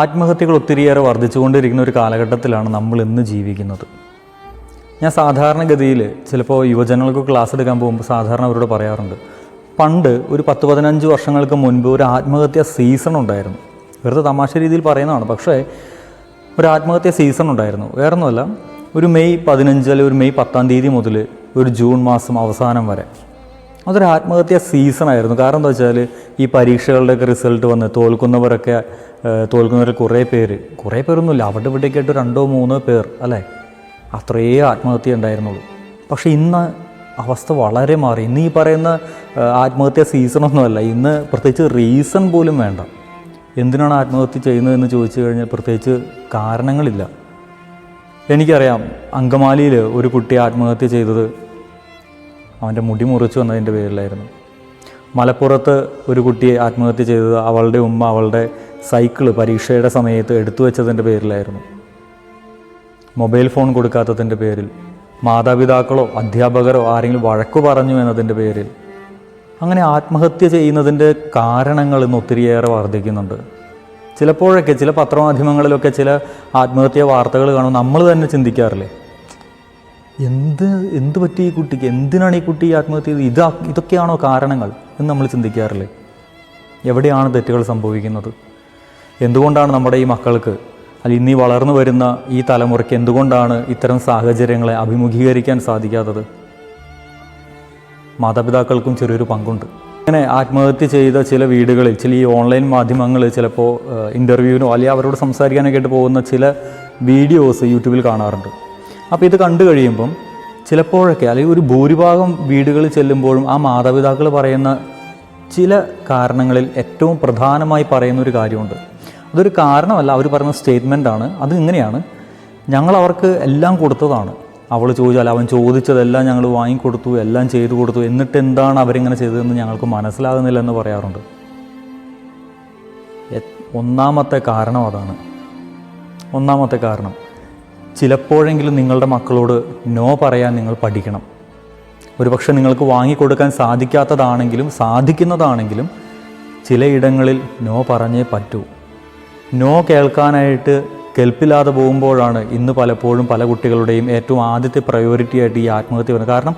ആത്മഹത്യകൾ ഒത്തിരിയേറെ വർദ്ധിച്ചുകൊണ്ടിരിക്കുന്ന ഒരു കാലഘട്ടത്തിലാണ് നമ്മൾ ഇന്ന് ജീവിക്കുന്നത്. ഞാൻ സാധാരണഗതിയിൽ ചിലപ്പോൾ യുവജനങ്ങൾക്ക് ക്ലാസ് എടുക്കാൻ പോകുമ്പോൾ സാധാരണ അവരോട് പറയാറുണ്ട് പണ്ട് ഒരു പത്ത് പതിനഞ്ച് വർഷങ്ങൾക്ക് മുൻപ് ഒരു ആത്മഹത്യ സീസൺ ഉണ്ടായിരുന്നു. വെറുതെ തമാശ രീതിയിൽ പറയുന്നതാണ് പക്ഷേ ഒരു ആത്മഹത്യ സീസൺ ഉണ്ടായിരുന്നു. വേറെ ഒന്നുമല്ല ഒരു മെയ് പതിനഞ്ച് അല്ലെങ്കിൽ ഒരു മെയ് പത്താം തീയതി മുതൽ ഒരു ജൂൺ മാസം അവസാനം വരെ അതൊരു ആത്മഹത്യ സീസണായിരുന്നു കാരണം എന്താ വെച്ചാൽ ഈ പരീക്ഷകളുടെയൊക്കെ റിസൾട്ട് വന്ന് തോൽക്കുന്നവരൊക്കെ തോൽക്കുന്നവർ കുറേ പേര് കുറേ പേരൊന്നുമില്ല. അവിടെ ഇവിടെയൊക്കെ ആയിട്ട് രണ്ടോ മൂന്നോ പേർ അല്ലേ? അത്രയേ ആത്മഹത്യ ഉണ്ടായിരുന്നുള്ളൂ. പക്ഷേ ഇന്ന് അവസ്ഥ വളരെ മാറി. ഇന്ന് ഈ പറയുന്ന ആത്മഹത്യ സീസണൊന്നുമല്ല ഇന്ന് പ്രത്യേകിച്ച് റീസൺ പോലും വേണ്ട. എന്തിനാണ് ആത്മഹത്യ ചെയ്യുന്നതെന്ന് ചോദിച്ചു കഴിഞ്ഞാൽ പ്രത്യേകിച്ച് കാരണങ്ങളില്ല. എനിക്കറിയാം അങ്കമാലിയിൽ ഒരു കുട്ടി ആത്മഹത്യ ചെയ്തത് അവന്റെ മുടി മുറിച്ചു വന്നതിന്റെ പേരിലായിരുന്നു. മലപ്പുറത്ത് ഒരു കുട്ടിയെ ആത്മഹത്യ ചെയ്തത് അവളുടെ ഉമ്മ അവളുടെ സൈക്കിൾ പരീക്ഷയുടെ സമയത്ത് എടുത്തു വെച്ചതിന്റെ പേരിലായിരുന്നു. മൊബൈൽ ഫോൺ കൊടുക്കാത്തതിന്റെ പേരിൽ മാതാപിതാക്കളോ അധ്യാപകരോ ആരെങ്കിലും വഴക്കു പറഞ്ഞു എന്നതിന്റെ പേരിൽ. അങ്ങനെ ആത്മഹത്യ ചെയ്യുന്നതിന്റെ കാരണങ്ങൾ ഇന്ന് ഒത്തിരിയേറെ വർദ്ധിക്കുന്നുണ്ട്. ചിലപ്പോഴൊക്കെ ചില പത്രമാധ്യമങ്ങളിലൊക്കെ ചില ആത്മഹത്യാ വാർത്തകൾ കാണുമ്പോൾ നമ്മൾ തന്നെ ചിന്തിക്കാറില്ലേ? എന്ത് എന്ത് പറ്റി ഈ കുട്ടിക്ക്? എന്തിനാണ് ഈ കുട്ടി ആത്മഹത്യ ചെയ്തത്? ഇതാ ഇതൊക്കെയാണോ കാരണങ്ങൾ എന്ന് നമ്മൾ ചിന്തിക്കാറില്ലേ? എവിടെയാണ് തെറ്റുകൾ സംഭവിക്കുന്നത്? എന്തുകൊണ്ടാണ് നമ്മുടെ ഈ മക്കൾക്ക് അല്ല ഇന്നീ വളർന്നു വരുന്ന ഈ തലമുറയ്ക്ക് എന്തുകൊണ്ടാണ് ഇത്തരം സാഹചര്യങ്ങളെ അഭിമുഖീകരിക്കാൻ സാധിക്കാത്തത്? മാതാപിതാക്കൾക്കും ചെറിയൊരു പങ്കുണ്ട്. അങ്ങനെ ആത്മഹത്യ ചെയ്ത ചില വീടുകളിൽ ചില ഈ ഓൺലൈൻ മാധ്യമങ്ങൾ ചിലപ്പോൾ ഇന്റർവ്യൂവിനോ അല്ലെങ്കിൽ അവരോട് സംസാരിക്കാനൊക്കെ ആയിട്ട് പോകുന്ന ചില വീഡിയോസ് യൂട്യൂബിൽ കാണാറുണ്ട്. അപ്പോൾ ഇത് കണ്ടു കഴിയുമ്പം ചിലപ്പോഴൊക്കെ അല്ലെങ്കിൽ ഒരു ഭൂരിഭാഗം വീടുകളിൽ ചെല്ലുമ്പോഴും ആ മാതാപിതാക്കൾ പറയുന്ന ചില കാരണങ്ങളിൽ ഏറ്റവും പ്രധാനമായി പറയുന്ന ഒരു കാര്യമുണ്ട്. അതൊരു കാരണമല്ല അവർ പറയുന്ന സ്റ്റേറ്റ്മെന്റാണ് അത് ഇങ്ങനെയാണ്. ഞങ്ങൾ അവർക്ക് എല്ലാം കൊടുത്തതാണ്. അവൾ ചോദിച്ചാൽ അവൻ ചോദിച്ചതെല്ലാം ഞങ്ങൾ വാങ്ങിക്കൊടുത്തു എല്ലാം ചെയ്തു കൊടുത്തു. എന്നിട്ട് എന്താണ് അവരിങ്ങനെ ചെയ്തതെന്ന് ഞങ്ങൾക്ക് മനസ്സിലാകുന്നില്ല എന്ന് പറയാറുണ്ട്. ഒന്നാമത്തെ കാരണം അതാണ്. ഒന്നാമത്തെ കാരണം. ചിലപ്പോഴെങ്കിലും നിങ്ങളുടെ മക്കളോട് നോ പറയാൻ നിങ്ങൾ പഠിക്കണം. ഒരുപക്ഷെ നിങ്ങൾക്ക് വാങ്ങിക്കൊടുക്കാൻ സാധിക്കാത്തതാണെങ്കിലും സാധിക്കുന്നതാണെങ്കിലും ചിലയിടങ്ങളിൽ നോ പറഞ്ഞേ പറ്റൂ. നോ കേൾക്കാനായിട്ട് കെൽപ്പില്ലാതെ പോകുമ്പോഴാണ് ഇന്ന് പലപ്പോഴും പല കുട്ടികളുടെയും ഏറ്റവും ആദ്യത്തെ പ്രയോറിറ്റി ആയിട്ട് ഈ ആത്മഹത്യ വരുന്നത്. കാരണം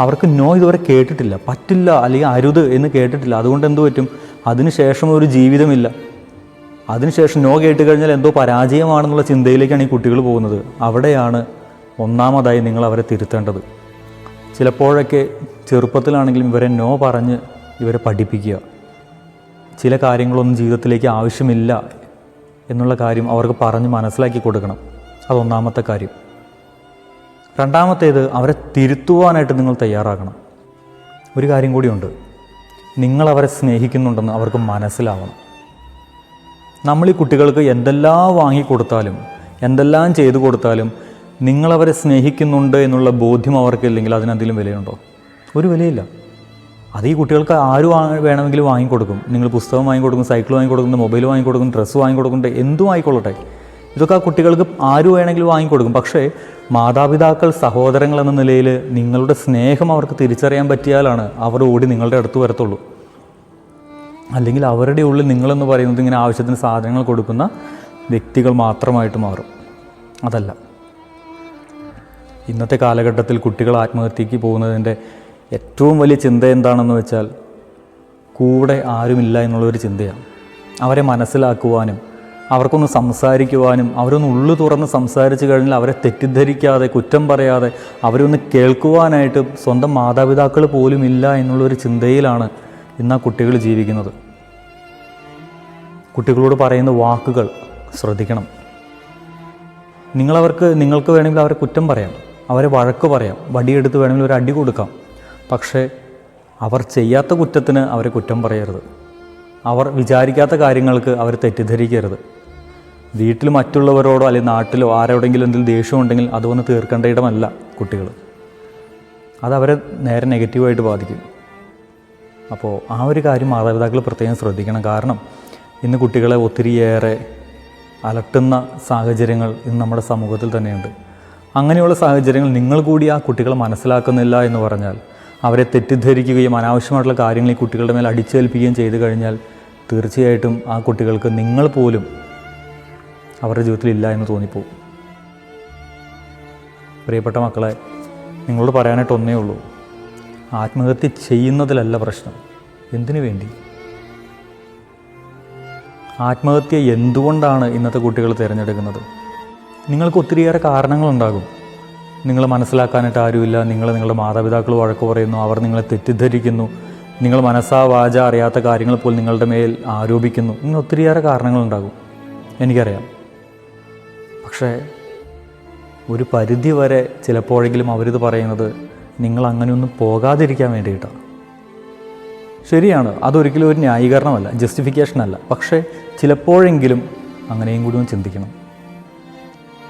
അവർക്ക് നോ ഇതുവരെ കേട്ടിട്ടില്ല. പറ്റില്ല അല്ലെങ്കിൽ അരുത് എന്ന് കേട്ടിട്ടില്ല. അതുകൊണ്ട് എന്തു പറ്റും? അതിനുശേഷം ഒരു ജീവിതമില്ല. അതിനുശേഷം നോ കേട്ട് കഴിഞ്ഞാൽ എന്തോ പരാജയമാണെന്നുള്ള ചിന്തയിലേക്കാണ് ഈ കുട്ടികൾ പോകുന്നത്. അവിടെയാണ് ഒന്നാമതായി നിങ്ങൾ അവരെ തിരുത്തേണ്ടത്. ചിലപ്പോഴൊക്കെ ചെറുപ്പത്തിലാണെങ്കിലും ഇവരെ നോ പറഞ്ഞ് ഇവരെ പഠിപ്പിക്കുക. ചില കാര്യങ്ങളൊന്നും ജീവിതത്തിലേക്ക് ആവശ്യമില്ല എന്നുള്ള കാര്യം അവർക്ക് പറഞ്ഞ് മനസ്സിലാക്കി കൊടുക്കണം. അതൊന്നാമത്തെ കാര്യം. രണ്ടാമത്തേത് അവരെ തിരുത്തുവാനായിട്ട് നിങ്ങൾ തയ്യാറാകണം. ഒരു കാര്യം കൂടിയുണ്ട്. നിങ്ങൾ അവരെ സ്നേഹിക്കുന്നുണ്ടെന്ന് അവർക്ക് മനസ്സിലാവണം. നമ്മൾ ഈ കുട്ടികൾക്ക് എന്തെല്ലാം വാങ്ങിക്കൊടുത്താലും എന്തെല്ലാം ചെയ്തു കൊടുത്താലും നിങ്ങളവരെ സ്നേഹിക്കുന്നുണ്ട് എന്നുള്ള ബോധ്യം അവർക്കില്ലെങ്കിൽ അതിനെന്തെങ്കിലും വിലയുണ്ടോ? ഒരു വിലയില്ല. അത് ഈ കുട്ടികൾക്ക് ആര് വേണമെങ്കിലും വാങ്ങിക്കൊടുക്കും. നിങ്ങൾ പുസ്തകം വാങ്ങിക്കൊടുക്കും സൈക്കിൾ വാങ്ങിക്കൊടുക്കും മൊബൈൽ വാങ്ങിക്കൊടുക്കും ഡ്രസ്സ് വാങ്ങിക്കൊടുക്കുന്നുണ്ട് എന്തും ആയിക്കൊള്ളട്ടെ. ഇതൊക്കെ ആ കുട്ടികൾക്ക് ആര് വേണമെങ്കിലും വാങ്ങിക്കൊടുക്കും. പക്ഷേ മാതാപിതാക്കൾ സഹോദരങ്ങൾ എന്ന നിലയിൽ നിങ്ങളുടെ സ്നേഹം അവർക്ക് തിരിച്ചറിയാൻ പറ്റിയാലാണ് അവർ ഓടി നിങ്ങളുടെ അടുത്ത് വരത്തുള്ളൂ. അല്ലെങ്കിൽ അവരുടെ ഉള്ളിൽ നിങ്ങളെന്ന് പറയുന്നത് ഇങ്ങനെ ആവശ്യത്തിന് സാധനങ്ങൾ കൊടുക്കുന്ന വ്യക്തികൾ മാത്രമായിട്ട് മാറും. അതല്ല. ഇന്നത്തെ കാലഘട്ടത്തിൽ കുട്ടികൾ ആത്മഹത്യക്ക് പോകുന്നതിന്റെ ഏറ്റവും വലിയ ചിന്ത എന്താണെന്ന് വെച്ചാൽ കൂടെ ആരുമില്ല എന്നുള്ളൊരു ചിന്തയാണ്. അവരെ മനസ്സിലാക്കുവാനും അവർക്കൊന്ന് സംസാരിക്കുവാനും അവരൊന്ന് ഉള്ളു തുറന്ന് സംസാരിച്ചു കഴിഞ്ഞാൽ അവരെ തെറ്റിദ്ധരിക്കാതെ കുറ്റം പറയാതെ അവരൊന്ന് കേൾക്കുവാനായിട്ട് സ്വന്തം മാതാപിതാക്കൾ പോലും ഇല്ല എന്നുള്ളൊരു ചിന്തയിലാണ് ഇന്ന് ആ കുട്ടികൾ ജീവിക്കുന്നത്. കുട്ടികളോട് പറയുന്ന വാക്കുകൾ ശ്രദ്ധിക്കണം. നിങ്ങളവർക്ക് നിങ്ങൾക്ക് വേണമെങ്കിൽ അവരെ കുറ്റം പറയാം. അവരെ വഴക്ക് പറയാം. വടിയെടുത്ത് വേണമെങ്കിൽ ഒരു അടി കൊടുക്കാം. പക്ഷേ അവർ ചെയ്യാത്ത കുറ്റത്തിന് അവരെ കുറ്റം പറയരുത്. അവർ വിചാരിക്കാത്ത കാര്യങ്ങൾക്ക് അവർ തെറ്റിദ്ധരിക്കരുത്. വീട്ടിൽ മറ്റുള്ളവരോടോ അല്ലെങ്കിൽ നാട്ടിലോ ആരോടെങ്കിലും എന്തെങ്കിലും ദേഷ്യം ഉണ്ടെങ്കിൽ അത് വന്ന് തീർക്കേണ്ട ഇടമല്ല കുട്ടികൾ. അതവരെ നേരെ നെഗറ്റീവായിട്ട് ബാധിക്കും. അപ്പോൾ ആ ഒരു കാര്യം മാതാപിതാക്കൾ പ്രത്യേകം ശ്രദ്ധിക്കണം. കാരണം ഇന്ന് കുട്ടികളെ ഒത്തിരിയേറെ അലട്ടുന്ന സാഹചര്യങ്ങൾ ഇന്ന് നമ്മുടെ സമൂഹത്തിൽ തന്നെയുണ്ട്. അങ്ങനെയുള്ള സാഹചര്യങ്ങൾ നിങ്ങൾ കൂടി ആ കുട്ടികളെ മനസ്സിലാക്കുന്നില്ല എന്ന് പറഞ്ഞാൽ അവരെ തെറ്റിദ്ധരിക്കുകയും അനാവശ്യമായിട്ടുള്ള കാര്യങ്ങൾ ഈ കുട്ടികളുടെ മേൽ അടിച്ചേൽപ്പിക്കുകയും ചെയ്തു കഴിഞ്ഞാൽ തീർച്ചയായിട്ടും ആ കുട്ടികൾക്ക് നിങ്ങൾ പോലും അവരുടെ ജീവിതത്തിൽ ഇല്ല എന്ന് തോന്നിപ്പോകും. പ്രിയപ്പെട്ട മക്കളെ നിങ്ങളോട് പറയാനായിട്ട് ഒന്നേ ഉള്ളൂ. ആത്മഹത്യ ചെയ്യുന്നതിലല്ല പ്രശ്നം. എന്തിനു വേണ്ടി? ആത്മഹത്യ എന്തുകൊണ്ടാണ് ഇന്നത്തെ കുട്ടികൾ തിരഞ്ഞെടുക്കുന്നത്? നിങ്ങൾക്ക് ഒത്തിരിയേറെ കാരണങ്ങളുണ്ടാകും. നിങ്ങൾ മനസ്സിലാക്കാനായിട്ട് ആരുമില്ല. നിങ്ങൾ നിങ്ങളുടെ മാതാപിതാക്കൾ വഴക്ക് പറയുന്നു. അവർ നിങ്ങളെ തെറ്റിദ്ധരിക്കുന്നു. നിങ്ങൾ മനസ്സാ വാച അറിയാത്ത കാര്യങ്ങൾ പോലും നിങ്ങളുടെ മേൽ ആരോപിക്കുന്നു. ഇങ്ങനെ ഒത്തിരിയേറെ കാരണങ്ങളുണ്ടാകും. എനിക്കറിയാം. പക്ഷേ ഒരു പരിധി വരെ ചിലപ്പോഴെങ്കിലും അവരിത് പറയുന്നത് നിങ്ങൾ അങ്ങനെയൊന്നും പോകാതിരിക്കാൻ വേണ്ടിയിട്ടാണ് ശരിയാണ് അതൊരിക്കലും ഒരു ന്യായീകരണമല്ല ജസ്റ്റിഫിക്കേഷൻ അല്ല. പക്ഷേ ചിലപ്പോഴെങ്കിലും അങ്ങനെയും കൂടി ഒന്ന് ചിന്തിക്കണം.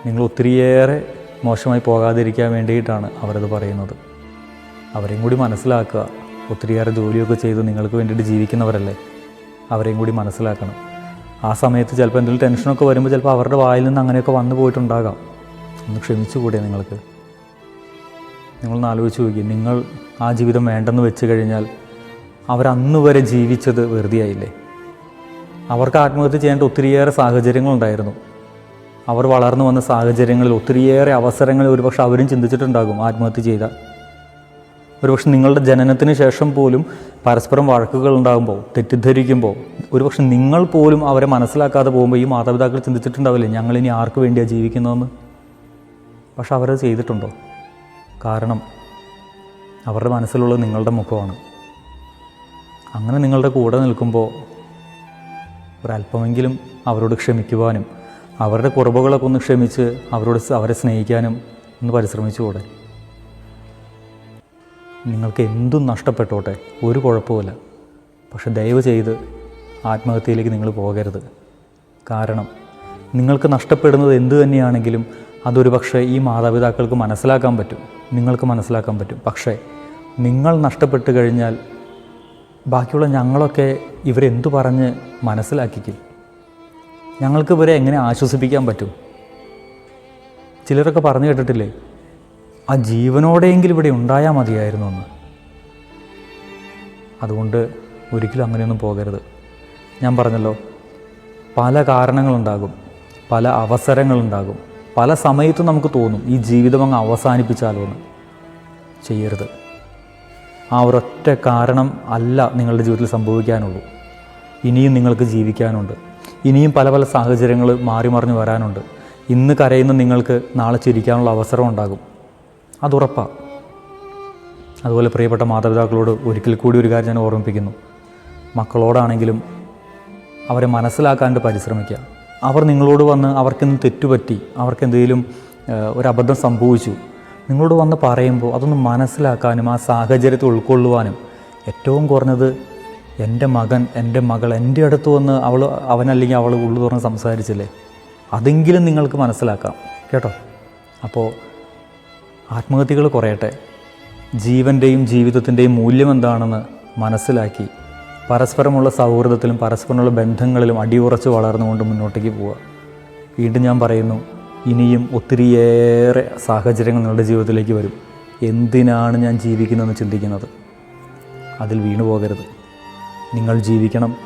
നിങ്ങൾ ഒത്തിരിയേറെ മോശമായി പോകാതിരിക്കാൻ വേണ്ടിയിട്ടാണ് അവരത് പറയുന്നത്. അവരെയും കൂടി മനസ്സിലാക്കുക ഒത്തിരിയേറെ ജോലിയൊക്കെ ചെയ്ത് നിങ്ങൾക്ക് വേണ്ടിയിട്ട് ജീവിക്കുന്നവരല്ലേ. അവരെയും കൂടി മനസ്സിലാക്കണം. ആ സമയത്ത് ചിലപ്പോൾ എന്തെങ്കിലും ടെൻഷനൊക്കെ വരുമ്പോൾ ചിലപ്പോൾ അവരുടെ വായിൽ നിന്ന് അങ്ങനെയൊക്കെ വന്നു പോയിട്ടുണ്ടാകാം. ഒന്ന് ക്ഷമിച്ചുകൂടെ നിങ്ങൾക്ക്. നിങ്ങളൊന്ന് ആലോചിച്ച് നോക്കി നിങ്ങൾ ആ ജീവിതം വേണ്ടെന്ന് വെച്ച് കഴിഞ്ഞാൽ അവരന്ന് വരെ ജീവിച്ചത് വെറുതെയായില്ലേ? അവർക്ക് ആത്മഹത്യ ചെയ്യേണ്ട ഒത്തിരിയേറെ സാഹചര്യങ്ങളുണ്ടായിരുന്നു. അവർ വളർന്നു വന്ന സാഹചര്യങ്ങളിൽ ഒത്തിരിയേറെ അവസരങ്ങൾ ഒരുപക്ഷെ അവരും ചിന്തിച്ചിട്ടുണ്ടാകും ആത്മഹത്യ ചെയ്ത. ഒരുപക്ഷെ നിങ്ങളുടെ ജനനത്തിന് ശേഷം പോലും പരസ്പരം വഴക്കുകൾ ഉണ്ടാകുമ്പോൾ തെറ്റിദ്ധരിക്കുമ്പോൾ ഒരുപക്ഷെ നിങ്ങൾ പോലും അവരെ മനസ്സിലാക്കാതെ പോകുമ്പോൾ ഈ മാതാപിതാക്കൾ ചിന്തിച്ചിട്ടുണ്ടാവില്ലേ ഞങ്ങളിനി ആർക്ക് വേണ്ടിയാണ് ജീവിക്കുന്നതെന്ന്? പക്ഷെ അവരത് ചെയ്തിട്ടുണ്ടോ? കാരണം അവരുടെ മനസ്സിലുള്ളത് നിങ്ങളുടെ മുഖമാണ്. അങ്ങനെ നിങ്ങളുടെ കൂടെ നിൽക്കുമ്പോൾ ഒരല്പമെങ്കിലും അവരോട് ക്ഷമിക്കുവാനും അവരുടെ കുറവുകളൊക്കെ ഒന്ന് ക്ഷമിച്ച് അവരോട് അവരെ സ്നേഹിക്കാനും ഒന്ന് പരിശ്രമിച്ചുകൂടെ നിങ്ങൾക്ക് എന്തും നഷ്ടപ്പെട്ടോട്ടെ ഒരു കുഴപ്പമില്ല പക്ഷെ ദയവ് ചെയ്ത് ആത്മഹത്യയിലേക്ക് നിങ്ങൾ പോകരുത്. കാരണം നിങ്ങൾക്ക് നഷ്ടപ്പെടുന്നത് എന്ത് തന്നെയാണെങ്കിലും അതൊരു പക്ഷേ ഈ മാതാപിതാക്കൾക്ക് മനസ്സിലാക്കാൻ പറ്റും. നിങ്ങൾക്ക് മനസ്സിലാക്കാൻ പറ്റും. പക്ഷേ നിങ്ങൾ നഷ്ടപ്പെട്ട് കഴിഞ്ഞാൽ ബാക്കിയുള്ള ഞങ്ങളൊക്കെ ഇവരെന്തു പറഞ്ഞ് മനസ്സിലാക്കിക്കും. ഞങ്ങൾക്ക് ഇവരെ എങ്ങനെ ആശ്വസിപ്പിക്കാൻ പറ്റും? ചിലരൊക്കെ പറഞ്ഞു കേട്ടിട്ടില്ലേ ആ ജീവനോടെയെങ്കിലും ഇവിടെ ഉണ്ടായാൽ മതിയായിരുന്നു എന്ന്. അതുകൊണ്ട് ഒരിക്കലും അങ്ങനെയൊന്നും പോകരുത്. ഞാൻ പറഞ്ഞല്ലോ പല കാരണങ്ങളുണ്ടാകും പല അവസരങ്ങളുണ്ടാകും. പല സമയത്തും നമുക്ക് തോന്നും ഈ ജീവിതം അങ്ങ് അവസാനിപ്പിച്ചാലോ എന്ന് ചെയ്യരുത്. ആ ഒരൊറ്റ കാരണം അല്ല നിങ്ങളുടെ ജീവിതത്തിൽ സംഭവിക്കാനുള്ളൂ. ഇനിയും നിങ്ങൾക്ക് ജീവിക്കാനുണ്ട്. ഇനിയും പല പല സാഹചര്യങ്ങൾ മാറി മറിഞ്ഞ് വരാനുണ്ട്. ഇന്ന് കരയുന്ന നിങ്ങൾക്ക് നാളെ ചിരിക്കാനുള്ള അവസരം ഉണ്ടാകും. അതുറപ്പാണ് അതുപോലെ പ്രിയപ്പെട്ട മാതാപിതാക്കളോട് ഒരിക്കൽ കൂടി ഒരു കാര്യം ഞാൻ ഓർമ്മിപ്പിക്കുന്നു. മക്കളോടാണെങ്കിലും അവരെ മനസ്സിലാക്കാണ്ട് പരിശ്രമിക്കുക. അവർ നിങ്ങളോട് വന്ന് അവർക്കെന്ത് തെറ്റുപറ്റി? അവർക്കെന്തെങ്കിലും ഒരു അബദ്ധം സംഭവിച്ചു. നിങ്ങളോട് വന്ന് പറയുമ്പോൾ അതൊന്ന് മനസ്സിലാക്കാനും ആ സാഹചര്യത്തെ ഉൾക്കൊള്ളുവാനും ഏറ്റവും കുറഞ്ഞത് എന്റെ മകൻ എന്റെ മകൾ എന്റെ അടുത്ത് വന്ന് അവൾ അവനല്ലെങ്കിൽ അവൾ ഉള്ളു തുറന്ന് സംസാരിച്ചില്ലേ? അതെങ്കിലും നിങ്ങൾക്ക് മനസ്സിലാക്കാം. കേട്ടോ? അപ്പോൾ ആത്മഹത്യകൾ കുറയട്ടെ. ജീവന്റെയും ജീവിതത്തിന്റെയും മൂല്യം എന്താണെന്ന് മനസ്സിലാക്കി പരസ്പരമുള്ള സൗഹൃദത്തിലും പരസ്പരമുള്ള ബന്ധങ്ങളിലും അടിയുറച്ച് വളർന്നുകൊണ്ട് മുന്നോട്ടേക്ക് പോവുക. വീണ്ടും ഞാൻ പറയുന്നു ഇനിയും ഒത്തിരിയേറെ സാഹചര്യങ്ങൾ നിങ്ങളുടെ ജീവിതത്തിലേക്ക് വരും. എന്തിനാണ് ഞാൻ ജീവിക്കുന്നതെന്ന് ചിന്തിക്കുന്നത്? അതിൽ വീണു പോകരുത്. നിങ്ങൾ ജീവിക്കണം.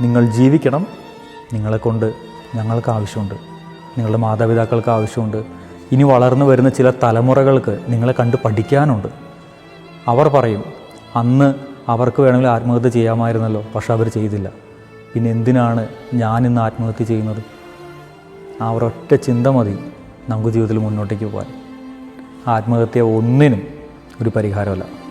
നിങ്ങൾ ജീവിക്കണം. നിങ്ങളെക്കൊണ്ട് ഞങ്ങൾക്ക് ആവശ്യമുണ്ട്. നിങ്ങളുടെ മാതാപിതാക്കൾക്ക് ആവശ്യമുണ്ട്. ഇനി വളർന്നു വരുന്ന ചില തലമുറകൾക്ക് നിങ്ങളെ കണ്ട് പഠിക്കാനുണ്ട്. അവർ പറയും അന്ന് അവർക്ക് വേണമെങ്കിൽ ആത്മഹത്യ ചെയ്യാമായിരുന്നല്ലോ പക്ഷെ അവർ ചെയ്തില്ല. പിന്നെ എന്തിനാണ് ഞാൻ ഇന്ന് ആത്മഹത്യ ചെയ്യുന്നത്? ആ ഒരൊറ്റ ചിന്ത മതി നമുക്ക് ജീവിതത്തിൽ മുന്നോട്ടേക്ക് പോകാൻ. ആത്മഹത്യ ഒന്നിനും ഒരു പരിഹാരമല്ല.